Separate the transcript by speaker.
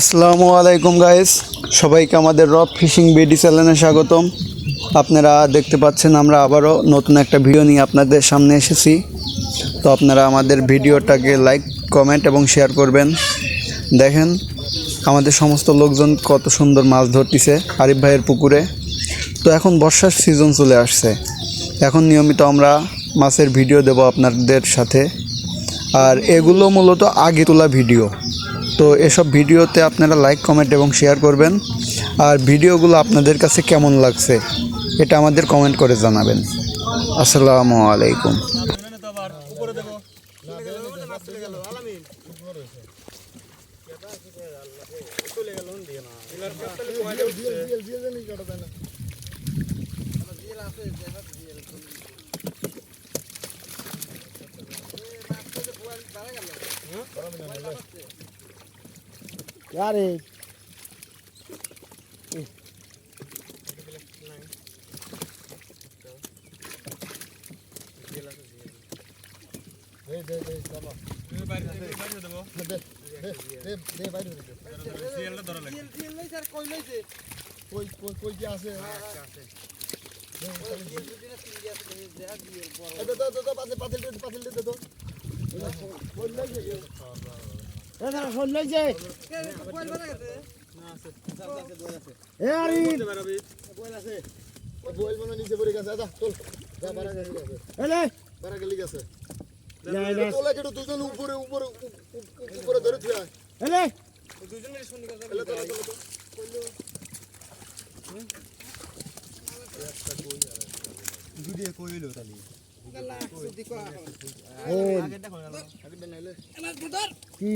Speaker 1: আসসালামু আলাইকুম গাইস সবাইকে আমাদের রক ফিশিং বিডি চ্যানেলে স্বাগতম। আপনারা দেখতে পাচ্ছেন আমরা আবারও নতুন একটা ভিডিও নিয়ে আপনাদের সামনে এসেছি। তো আপনারা আমাদের ভিডিওটাকে লাইক কমেন্ট এবং শেয়ার করবেন। দেখেন, আমাদের সমস্ত লোকজন কত সুন্দর মাছ ধরতেছে আরিফ ভাইয়ের পুকুরে। তো এখন বর্ষার সিজন চলে আসছে। এখন নিয়মিত আমরা মাছের ভিডিও দেব আপনাদের সাথে। আর এগুলো মূলত আগে তোলা ভিডিও। তো এসব ভিডিওতে আপনারা লাইক কমেন্ট এবং শেয়ার করবেন। আর ভিডিওগুলো আপনাদের কাছে কেমন লাগছে, এটা আমাদের কমেন্ট করে জানাবেন। আসসালামু আলাইকুম।
Speaker 2: কই কই কই কি আছে এই দে, দে, দে, দে, পাতিল, পাতিল দে, পাতিল দে, দে, দে। শোল লাগছে। এ দাঁড়া, শোল লাগছে। এ আরে। ও বইল মনে হয় নিচে পড়ে গেছে, যা, চল। যা, বাড়া গেছে, গেছে। বাড়া গেলি গেছে। তোলা কেটে দুজন উপরে উপরে উপ- উপ- উপরে ধরে থুয়া এলে তোলা। কি?